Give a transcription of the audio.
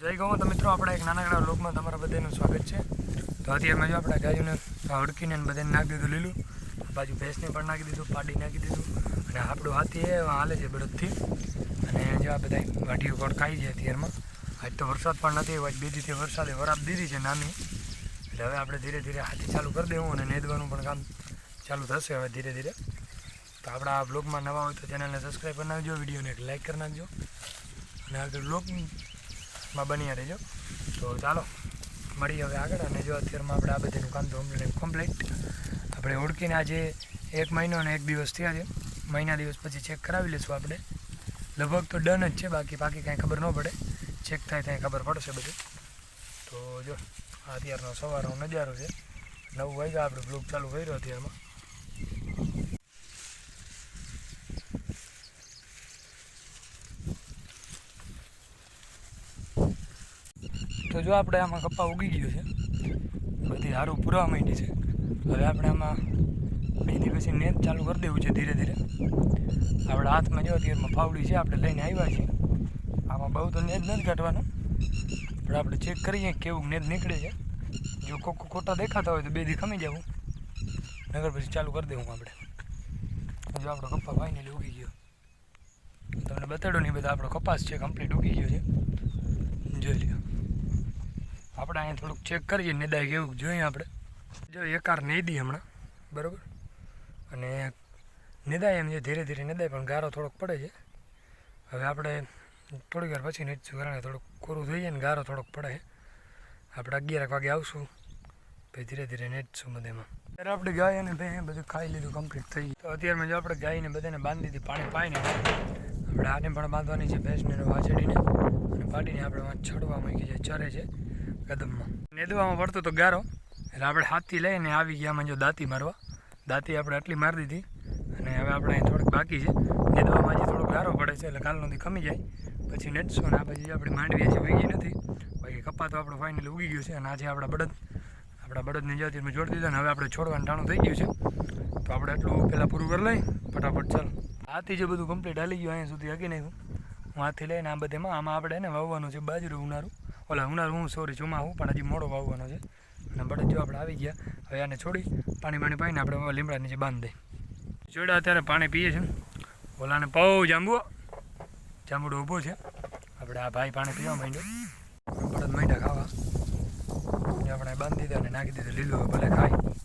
જય ગૌ તો મિત્રો, આપણા એક નાનકડા લોકમાં તમારા બધાનું સ્વાગત છે. તો અત્યારમાં જો આપણે ગાયોને હડકીને બધાને નાખી દીધું લીલું બાજુ ભેંસને પણ નાખી દીધું, પાડી નાખી દીધું, અને આપણું હાથી એ હાલે છે બળદથી. અને જો આ બધા વાટીઓ ખાઈ છે અત્યારમાં. આજ તો વરસાદ પણ નથી આજ બે દીધી વરસાદે વરાપ દીધી છે નાની. એટલે હવે આપણે ધીરે ધીરે હાથી ચાલુ કરી દેવું અને નેદવાનું પણ કામ ચાલુ થશે હવે ધીરે ધીરે. તો આપણા આ બ્લોગમાં નવા હોય તો ચેનલને સબસ્ક્રાઈબ કરી નાખજો, વિડીયોને એક લાઇક કરી નાખજો. અને આગળ બ્લોગ માં બન્યા રહેજો. તો ચાલો, મળીએ હવે આગળ અને જો અત્યારમાં આપણે આ બધાનું કામ તો કમ્પ્લીટ આપણે ઓળખીને આજે એક મહિનો અને એક દિવસ થયા છે. મહિના દિવસ પછી ચેક કરાવી લઈશું આપણે. લગભગ તો ડન જ છે, બાકી બાકી કાંઈ ખબર ન પડે. ચેક થાય ત્યાં ખબર પડશે બધું. તો જો અત્યારનો સવારનો નજારો છે. નવ વાગ્યા આપણે બ્લોગ ચાલુ કર્યો અત્યારમાં. તો જો આપણે આમાં કપ્પા ઉગી ગયો છે. બધી સારું પૂરવા માંડી છે. હવે આપણે આમાં બે પછી નેત ચાલુ કરી દેવું છે ધીરે ધીરે. આપણે હાથમાં જો અત્યારમાં ફાવડી છે, આપણે લઈને આવ્યા છીએ. આમાં બહુ તો નેટ નથી કાઢવાનો. પણ આપણે ચેક કરીએ કેવું નેટ નીકળે છે. જો કોક ખોટા દેખાતા હોય તો બે દી ખમી જવું નગર પછી ચાલુ કરી દેવું આપણે. જો આપણો કપ્પા ફાઇનલી ઉગી ગયો. તમને બતાડો નહીં બધા આપણો કપાસ છે કમ્પ્લીટ ઉગી ગયો છે. જોઈ લ્યો. આપણે અહીંયા થોડુંક ચેક કરીએ, નિદાય કેવું જોઈએ આપણે. જો એકાર દઈએ હમણાં, બરાબર? અને નિદાય એમ જે ધીરે ધીરે નિદાય, પણ ગારો થોડોક પડે છે. હવે આપણે થોડીક વાર પછી નીચું કારણ થોડુંક કોરું થઈ જાય ને ગારો થોડોક પડે આપણે અગિયાર વાગે આવશું. પછી ધીરે ધીરે નેચશું બધેમાં. ત્યારે આપણે ગાય અને ભાઈ બધું ખાઈ લીધું કમ્પ્લીટ થઈ તો અત્યારમાં જો આપણે ગાયને બધાને બાંધી દીધી, પાણી પાઈને. આપણે આને પણ બાંધવાની છે ભેંસને વાછડીને અને પાડીને આપણે છડવા મૂકી છે ચરે છે. કદમમાં નેદવામાં પડતો તો ગારો. એટલે આપણે હાથી લઈને આવી ગયા આમાં જો દાંતી મારવા. દાંતી આપણે આટલી મારી દીધી. અને હવે આપણે અહીં થોડીક બાકી છે. નેદવામાં હજી થોડોક ગારો પડે છે એટલે કાલનોથી ખમી જાય. પછી નેટશું અને આ પછી આપણી માંડવી હજી ઉગી નથી. બાકી કપા તો આપણો ફાઇનલી ઉગી ગયું છે અને આજે આપણા બળદ, આપણા બળદને જાતિમાં જોડી દીધા અને હવે આપણે છોડવાનું ટાણું થઈ ગયું છે. તો આપણે એટલું પહેલાં પૂરું કરી લઈ, ફટાફટ ચાલો. હાથી જે બધું કમ્પ્લીટ હાલી ગયું, અહીંયા સુધી હકી નાખ્યું. હું હાથી લઈને આ બધેમાં આમાં આપણે એને વાવવાનું છે, બાજરું ઉનારું ઓલા ઉનારું હું, સોરી ચોમાહું પણ હજી મોડો વાવવાનો છે. અને બળદ જો આપણે આવી ગયા, હવે આને છોડી પાણી પાણી પાઈને આપણે લીમડા નીચે બાંધી દઈ જોડા અત્યારે પાણી પીએ છે. ઓલાને પૌ જાંબુ જાંબુડો ઊભો છે. આપણે આ ભાઈ પાણી પીવા માંડ્યો. બળદ માંડ્યા ખાવા. આપણે બાંધી દીધા અને નાખી દીધું લીલું, ભલે ખાય.